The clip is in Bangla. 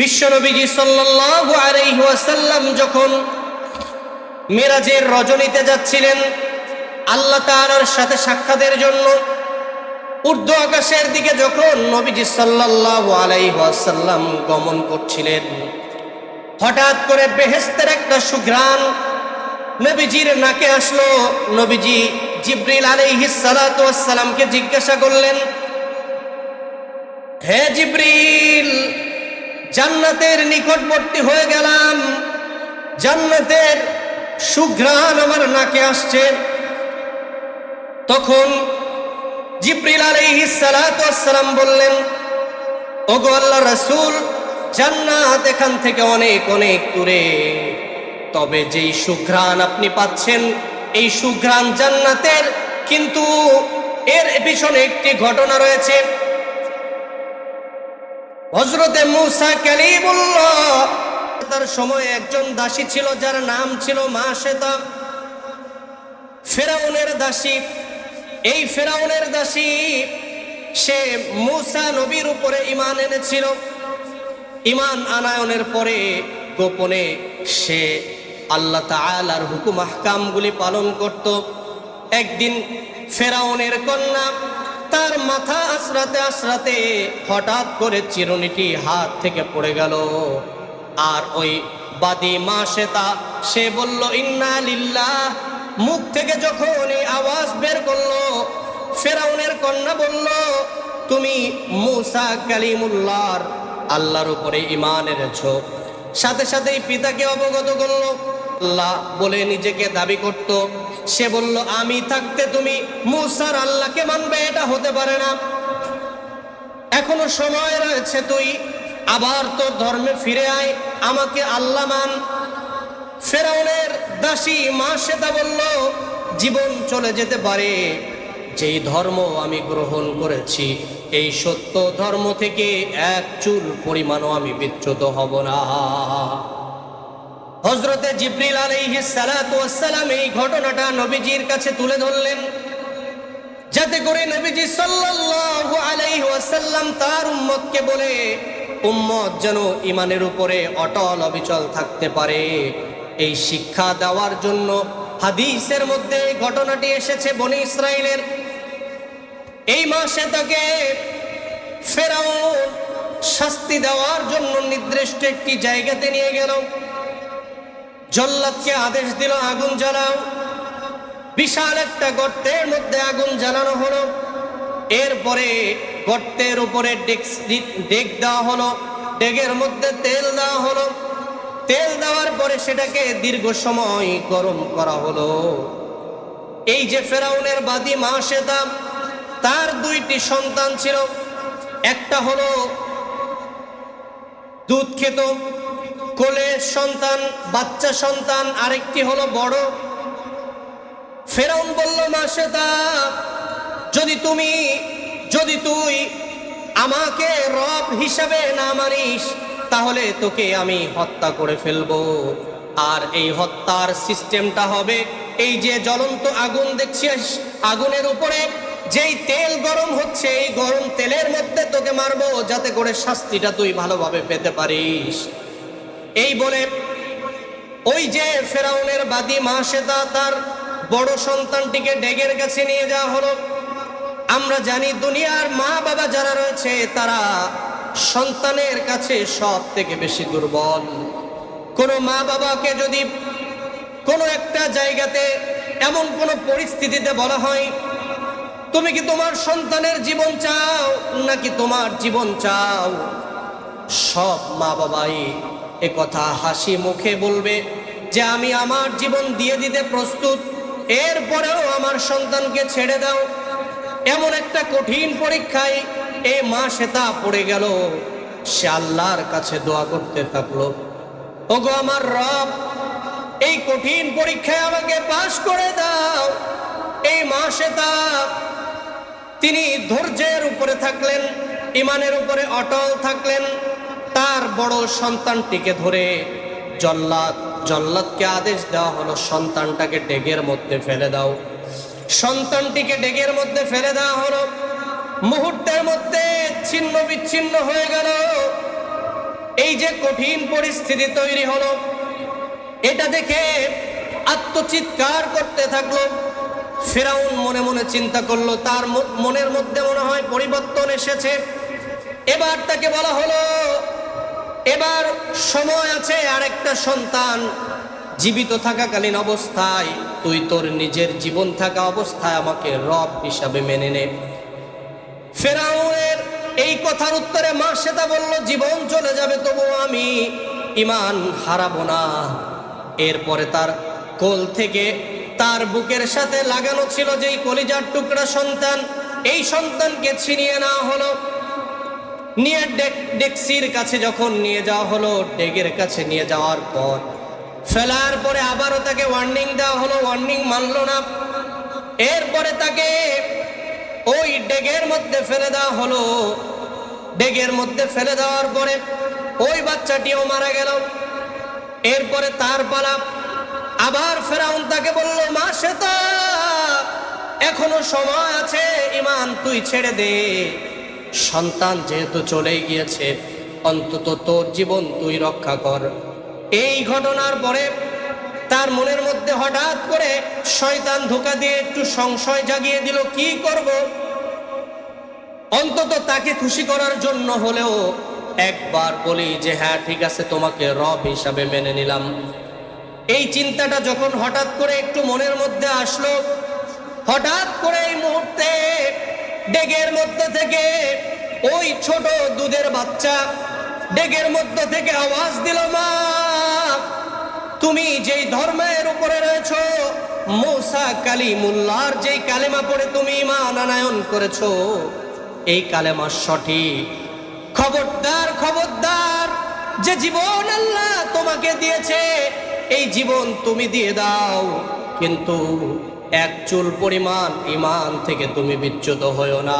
বিশ্বনবীজি সাল্লাল্লাহু আলাইহি ওয়াসাল্লাম যখন মিরাজের রজনীতে যাচ্ছিলেন, আল্লাহ তাআলার সাথে সাক্ষাতের জন্য ঊর্ধ্ব আকাশের দিকে যখন নবীজি সাল্লাল্লাহু আলাইহি ওয়াসাল্লাম গমন করছিলেন, হঠাৎ করে বেহেস্তের একটা সুঘ্রাণ নবীজির নাকে আসলো। নবীজি জিব্রিল আলাইহিস সালাতু ওয়াসসালামকে জিজ্ঞাসা করলেন, হে জিব্রিল জান্নাতের নিকটবর্তী হয়ে গেলাম। জান্নাতের সুঘ্রাণ আমার নাকে আসছে। তখন জিব্রিল আলাইহিস সালাতু ওয়াসসালাম বললেন, ওগো আল্লাহ রাসূল, জান্নাত এখান থেকে অনেক অনেক দূরে। তবে যেই সুঘ্রাণ আপনি পাচ্ছেন, এই সুঘ্রাণ জান্নাতের, কিন্তু এর পিছনে একটি ঘটনা রয়েছে। হজরতে মুসা কালিমুল্লাহ। তার সময় একজন দাসী ছিল, যার নাম ছিল মা শ্বেতা ফেরাউনের দাসী। এই ফেরাউনের দাসী, সে মুসা নবীর উপরে ইমান এনেছিল। ইমান আনায়নের পরে গোপনে সে আল্লাহ তাআলার হুকুম, আহকামগুলি পালন করত। একদিন ফেরাউনের কন্যা তার মাথা আশ্রাতে আশ্রাতে হঠাৎ করে চিরুনিটি হাত থেকে পড়ে গেল। আর ওই বাদী মা শ্বেতা, সে বলল, ইন্না লিল্লাহ। মুখ থেকে যখন এই আওয়াজ বের করল, ফেরাউনের কন্যা বলল, তুমি মুসা কালিমুল্লাহর আল্লাহর উপরে ইমান এনেছ। সাথে সাথেই পিতাকে অবগত করল। আল্লাহ বলে নিজেকে দাবি করত সে বলল, আমি থাকতে তুমি মুসার আল্লাহকে মানবে, এটা হতে পারে না। এখনও সময় রয়েছে তুই, আবার তোর ধর্মে ফিরে আয়। আমাকে আল্লাহ মান। ফেরাউনের দাসী মা সেটা বলল, জীবন চলে যেতে পারে। যেই ধর্ম আমি গ্রহণ করেছি, এই সত্য ধর্ম থেকে এক চুল পরিমাণও আমি বিচ্যুত হব না। হজরতে জিব্রিল আলাইহিস সালাতু ওয়াসসালাম এই ঘটনাটা নবীজির কাছে তুলে ধরলেন। যাতে করে নবীজি সাল্লাল্লাহু আলাইহি ওয়াসাল্লাম তার উম্মতকে বলে, উম্মত যেন ইমানের উপরে অটল অবিচল থাকতে পারে। এই শিক্ষা দেওয়ার জন্য হাদিসের মধ্যে ঘটনাটি এসেছে বনি ইসরায়েলের এই মাসে তাকে ফেরাউন শাস্তি দেওয়ার জন্য নির্দিষ্ট একটি জায়গাতে নিয়ে গেল। জল্লাদকে আদেশ দিল আগুন জ্বালাও। বিশাল একটা গর্তের মধ্যে আগুন জ্বালানো হলো। এরপরে গর্তের উপরে ডেক দেওয়া হলো। ডেগের মধ্যে তেল দেওয়া হলো। তেল দেওয়ার পরে সেটাকে দীর্ঘ সময় গরম করা হলো। এই যে ফেরাউনের বাদী মা শ্বেতা তার দুইটি সন্তান ছিল। একটা হলো দুধ খেত কোলের সন্তান, বাচ্চা সন্তান, আরেকটি হলো বড়। ফেরাউন বলল মা শ্বেতা যদি তুমি, যদি তুই আমাকে রব হিসাবে না মানিস, তাহলে তোকে আমি হত্যা করে ফেলব। আর এই হত্যার সিস্টেমটা হবে, এই যে জ্বলন্ত আগুন দেখছিস আগুনের উপরে যেই তেল গরম হচ্ছে, এই গরম তেলের মধ্যে তোকে মারবো, যাতে করে শাস্তিটা তুই ভালোভাবে পেতে পারিস। এই বলে, ওই যে ফেরাউনের বাদী মা শ্বেতা তার বড় সন্তানটিকে ডেগের কাছে নিয়ে যাওয়া হলো। আমরা জানি দুনিয়ার মা বাবা যারা রয়েছে, তারা সন্তানের কাছে সব থেকে বেশি দুর্বল। কোনো মা বাবাকে যদি কোনো একটা জায়গাতে, এমন কোনো পরিস্থিতিতে বলা হয়, তুমি কি তোমার সন্তানের জীবন চাও নাকি তোমার জীবন চাও? সব মা বাবাই এ কথা হাসি মুখে বলবে যে আমি আমার জীবন দিয়ে দিতে প্রস্তুত। এরপরেও আমার সন্তানকে ছেড়ে দাও। এমন একটা কঠিন পরীক্ষায় এ মা সেতা পড়ে গেল। সে আল্লাহর কাছে দোয়া করতে থাকল। ওগো আমার রব, এই কঠিন পরীক্ষায় আমাকে পাশ করে দাও। এই মা সেতা, তিনি ধৈর্যের উপরে থাকলেন, ইমানের উপরে অটল থাকলেন। বড় সন্তানটিকে ধরে জল্লাদ, জল্লাদকে আদেশ দেওয়া হলো, সন্তানটাকে ডেগের মধ্যে ফেলে দাও। সন্তানটিকে ডেগের মধ্যে ফেলে দেওয়া হলো। মুহূর্তের মধ্যে ছিন্ন বিচ্ছিন্ন হয়ে গেল। এই যে কঠিন পরিস্থিতি তৈরি হলো, এটা দেখে আত্মচিৎকার করতে থাকল। ফেরাউন মনে মনে চিন্তা করল, তার মনের মধ্যে মনে হয় পরিবর্তন এসেছে। এবার তাকে বলা হলো এবার সময় আছে আরেকটা সন্তান জীবিত থাকাকালীন অবস্থায়। তুই তোর নিজের জীবন থাকা অবস্থায় আমাকে রব হিসাবে মেনে নে। ফেরাউনের এই কথার উত্তরে মা সেটা বলল, জীবন চলে যাবে তবু আমি ইমান হারাবো না। এরপরে তার কোল থেকে তার বুকের সাথে লাগানো ছিল যেই কলিজার টুকরা সন্তান, এই সন্তানকে ছিনিয়ে নেওয়া হলো। নিয়ে ডেক- ডেক্সির কাছে যখন নিয়ে যাওয়া হলো ডেগের কাছে নিয়ে যাওয়ার পর, ফেলার পরে আবারও তাকে ওয়ার্নিং দেওয়া হলো ওয়ার্নিং মানলো না। এরপরে তাকে ওই ডেগের মধ্যে ফেলে দেওয়া হলো। ডেগের মধ্যে ফেলে দেওয়ার পরে ওই বাচ্চাটিও মারা গেল। এরপরে তার পালা। আবার ফেরাউন তাকে বলল, মা সেতা এখনও সময় আছে ইমান তুই ছেড়ে দে। সন্তান যেহেতু চলেই গিয়েছে, অন্তত তোর জীবন তুই রক্ষা কর। এই ঘটনার পরে তার মনের মধ্যে হঠাৎ করে শয়তান ধোকা দিয়ে একটু সংশয় জাগিয়ে দিল, কি করব? অন্তত তাকে খুশি করার জন্য হলেও একবার বলি যে হ্যাঁ ঠিক আছে, তোমাকে রব হিসাবে মেনে নিলাম। এই চিন্তাটা যখন হঠাৎ করে একটু মনের মধ্যে আসলো, হঠাৎ করে এই মুহূর্তে ডেগের মধ্যে থেকে ওই ছোট দুধের বাচ্চা ডেগের মধ্যে থেকে আওয়াজ দিল, মা, তুমি যেই ধর্মের উপরে রয়েছ, মৌসা কালিমুল্লাহর যেই কালেমা পড়ে তুমি ইমান আনায়ন করেছ, এই কালেমা সঠিক। খবরদার খবরদার, যে জীবন আল্লাহ তোমাকে দিয়েছে, এই জীবন তুমি দিয়ে দাও, কিন্তু এক চুল পরিমাণ ইমান থেকে তুমি বিচ্যুত হয়েও না।